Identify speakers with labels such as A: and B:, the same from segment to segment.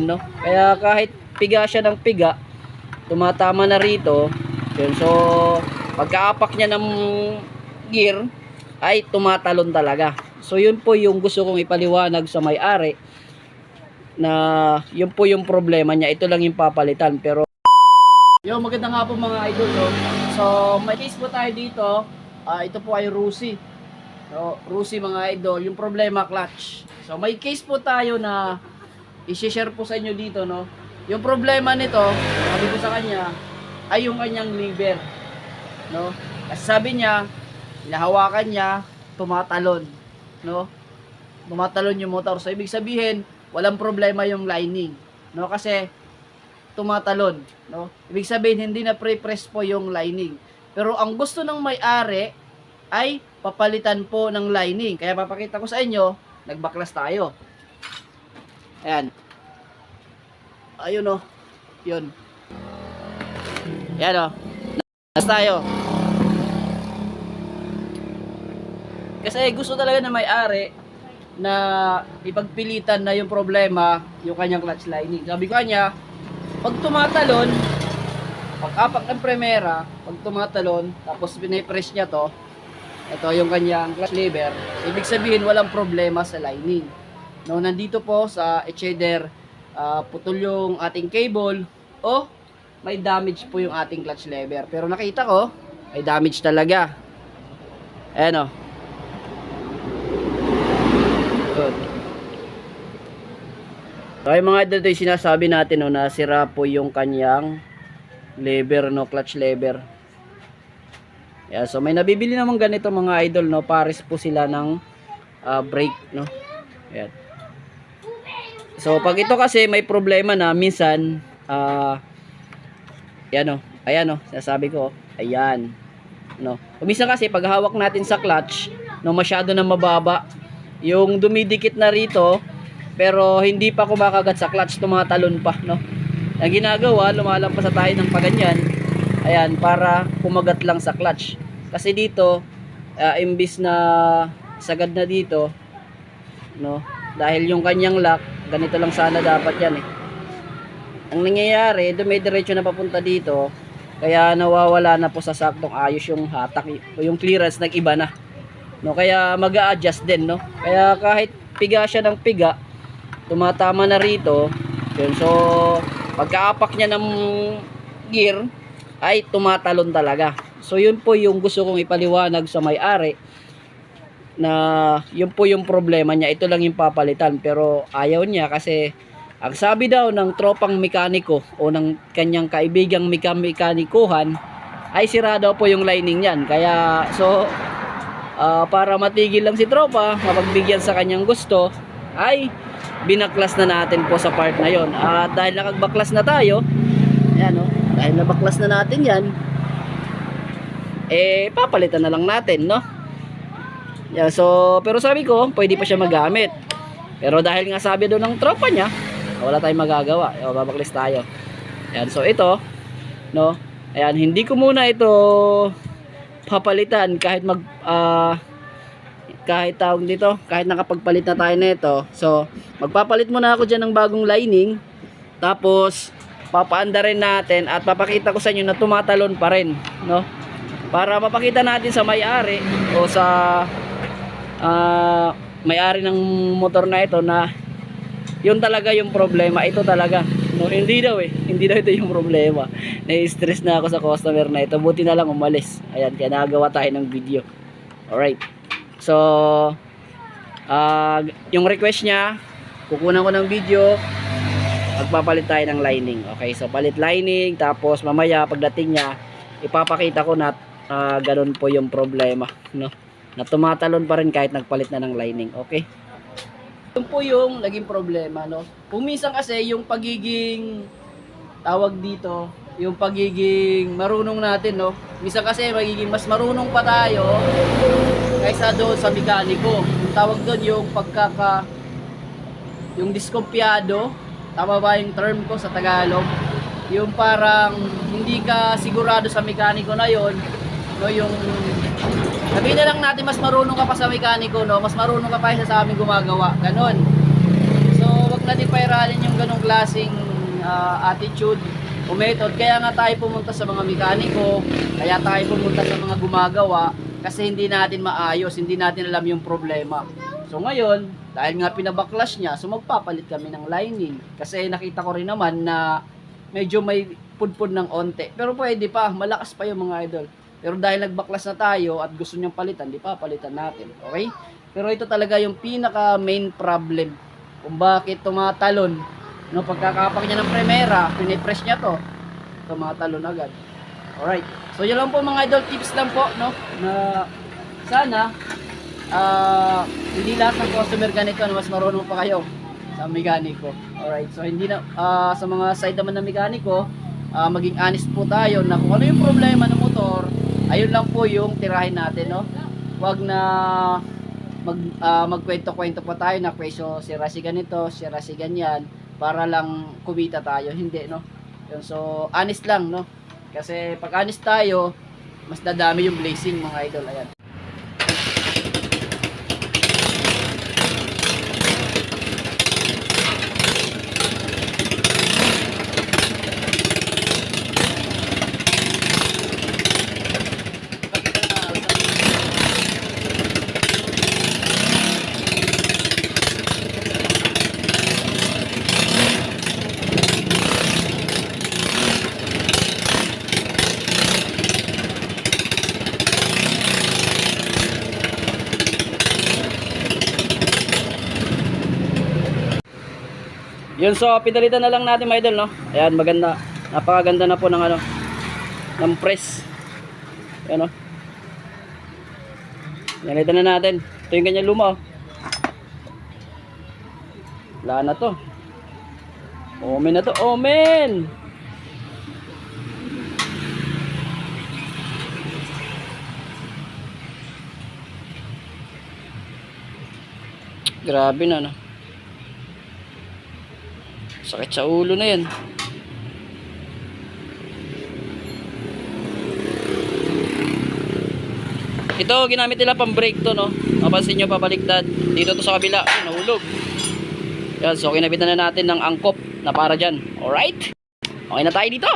A: no? Kaya kahit piga siya ng piga, tumatama na rito. Yun, so, pagkaapak niya ng gear, ay tumatalon talaga. So, yun po yung gusto kong ipaliwanag sa may-ari na yun po yung problema niya. Ito lang yung papalitan. Pero, Yo, maganda nga po mga idol. No? So, may case po tayo dito. Ah, ito po ay Rusi. So, Rusi mga idol. Yung problema, clutch. So, may case po tayo na i-share po sa inyo dito, no? Yung problema nito, sabi ko sa kanya, ay yung kanyang liver. No? Kasi sabi niya, hinahawakan niya, tumatalon. No? Tumatalon yung motor. So, ibig sabihin, walang problema yung lining. No? Kasi, tumatalon. No? Ibig sabihin, hindi na pre-press po yung lining. Pero ang gusto ng may-ari ay papalitan po ng lining. Kaya papakita ko sa inyo, nagbaklas tayo. Ayan. Ayun o. Yun. Ayan o. Nas tayo. Kasi gusto talaga na may-ari na ipagpilitan na yung problema yung kanyang clutch lining. Sabi ko kanya, pag tumatalon, pag apak ng premera, pag tumatalon, tapos pinipress niya to, ito yung kanyang clutch lever, ibig sabihin walang problema sa lining. No, nandito po sa Echeder, ah, putol yung ating cable o may damage po yung ating clutch lever. Pero nakita ko, may damage talaga. Ayan o. Good. So, yung mga idol, ito yung sinasabi natin no, na sira po yung kanyang lever, no, clutch lever. Yeah, so may nabibili naman ganito mga idol, no, pares po sila ng ah, brake, no. Ayan. So pag ito kasi may problema na minsan ah yan oh, ayan oh, sinasabi ko, ayan. No. Minsan kasi pag hawak natin sa clutch, no, masyado na mababa, yung dumidikit na rito, pero hindi pa kumakagat sa clutch, tumatalon pa, no. Ang ginagawa, lumalampas sa tayo ng paganyan, ayan, para kumagat lang sa clutch. Kasi dito, ah, imbis na sagad na dito, no, dahil yung kanyang lock, ganito lang sana dapat yan eh. Ang nangyayari, dumidiretso na papunta dito, kaya nawawala na po sa saktong ayos yung hatak, yung clearance nag-iba na. No, kaya mag adjust din, no. Kaya kahit piga siya ng piga, tumatama na rito. Yun, so pagkaapak niya ng gear ay tumatalon talaga. So yun po yung gusto kong ipaliwanag sa may-ari na yun po yung problema niya. Ito lang yung papalitan pero ayaw niya kasi ang sabi daw ng tropang mekaniko o ng kanyang kaibigang meka- mekanikuhan ay sira daw po yung lining niyan. Kaya so ah, para matigil lang si tropa, mapagbigyan sa kanyang gusto ay binaklas na natin po sa part na yon. At dahil nakagbaklas na tayo, ayan oh, dahil nabaklas na natin yan, eh papalitan na lang natin, no? Yeah, so, pero sabi ko, pwede pa siya magamit. Pero dahil nga sabi doon ng tropa niya, wala tayong magagawa. O, babaklis tayo. Ayan, so ito, no? Ayan, hindi ko muna ito papalitan kahit mag ah, kahit tawag dito, kahit nakapagpalit na tayo nito. So, magpapalit muna ako diyan ng bagong lining. Tapos papaanda rin natin at papakita ko sa inyo na tumatalon pa rin, no? Para mapakita natin sa may-ari o sa ah, may-ari ng motor na ito na yun talaga yung problema. Ito talaga. No, hindi daw eh. Hindi daw ito yung problema. Na-stress na ako sa customer na ito. Buti na lang umalis. Ayan, kaya nagawa tayo ng video. Alright. So, ah, yung request niya, kukunan ko ng video, magpapalit tayo ng lining. Okay, so palit lining, tapos mamaya pagdating niya, ipapakita ko na ah, ganun po yung problema. No? Na tumatalon pa rin kahit nagpalit na ng lining. Okay? Yun po yung naging problema, no? Kung minsan kasi yung pagiging tawag dito, yung pagiging marunong natin, no? Minsan kasi magiging mas marunong pa tayo kaysa doon sa mekaniko. Yung tawag doon yung pagkaka yung diskumpiyado, tama ba yung term ko sa Tagalog? Yung parang hindi ka sigurado sa mekaniko na yon, no, yung Sabihin na lang natin mas marunong ka pa sa mekaniko, no? Mas marunong ka pa sa sa amin gumagawa. Ganon. So, wag natin pairalin yung ganong klaseng ah, attitude o method. Kaya nga tayo pumunta sa mga mekaniko, kaya tayo pumunta sa mga gumagawa kasi hindi natin maayos, hindi natin alam yung problema. So ngayon, dahil nga pinabaklas niya, so magpapalit kami ng lining. Kasi nakita ko rin naman na medyo may pudpud ng onte. Pero pwede pa, malakas pa yung mga idol. Pero dahil nagbaklas na tayo at gusto niyang palitan, di pa palitan natin. Okay? Pero ito talaga yung pinaka main problem kung bakit tumatalon. No, pagkakapak niya ng primera, pinipress niya to, tumatalon agad. Alright. So yun lang po mga idol, tips lang po, no? Na sana ah hindi lahat ng customer ganito na mas marunong pa kayo sa mekaniko. Alright. So hindi na ah, sa mga side naman ng mekaniko, ah, maging honest po tayo na kung ano yung problema ng motor, ayun lang po yung tirahin natin, no? Wag na mag ah, magkwento-kwento pa tayo na presyo sira si ganito, sira si ganyan para lang kumita tayo. Hindi, no? Yun, so honest lang, no? Kasi pag honest tayo, mas dadami yung blazing mga idol. Ayan. Yun, so pinalitan na lang natin mga idol, no? Ayan, maganda. Napakaganda na po ng ano, ng press. Ayan, no? Pinalitan na natin. Ito yung ganyan luma, oh. Wala na to. Omen na to, omen! Grabe na, no? Sakit sa ulo na yan. Ito, ginamit nila pang brake to, no? Mapansin nyo, pabaliktad. Dito to sa kabila. Ay, nahulog. Yan, so kinabitan na natin ng angkop na para dyan. Alright? Okay na tayo dito.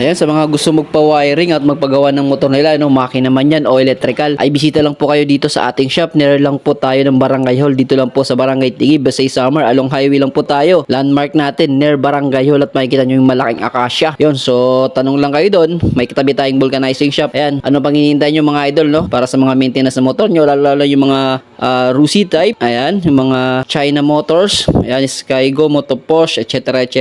A: Ayan, sa mga gusto magpa-wiring at magpagawa ng motor nila, no, makina man yan o electrical, ay bisita lang po kayo dito sa ating shop. Near lang po tayo ng Barangay Hall. Dito lang po sa Barangay Tigi, Basay Summer. Along highway lang po tayo. Landmark natin, near Barangay Hall at makikita nyo yung malaking akasya. Yun, so tanong lang kayo doon. May katabi tayong vulcanizing shop. Ayan, ano pang hinihintay nyo mga idol, no? Para sa mga maintenance ng motor nyo, lalo, lalo yung mga uh, Rusi type. Ayan, yung mga China Motors. Ayan, Skygo, Motoposh, etc. etc.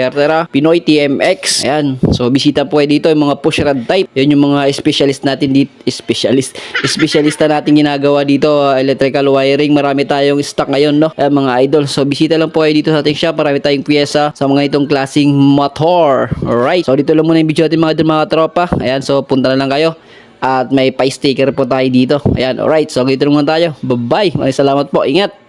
A: Pinoy TMX. Ayan, so bisita po kayo dito yung mga push rod type. Yun yung mga specialist natin dito. Specialist. Specialista natin ginagawa dito. uh, electrical wiring. Marami tayong stock ngayon, no? Ayan, mga idol. So, bisita lang po kayo dito sa ating shop. Marami tayong pyesa sa mga itong klaseng motor. Alright. So, dito lang muna yung video natin mga idol, mga tropa. Ayan, so punta na lang kayo. At may pa-sticker po tayo dito. Ayan, alright. So, dito lang muna tayo. Bye-bye. Maraming salamat po. Ingat.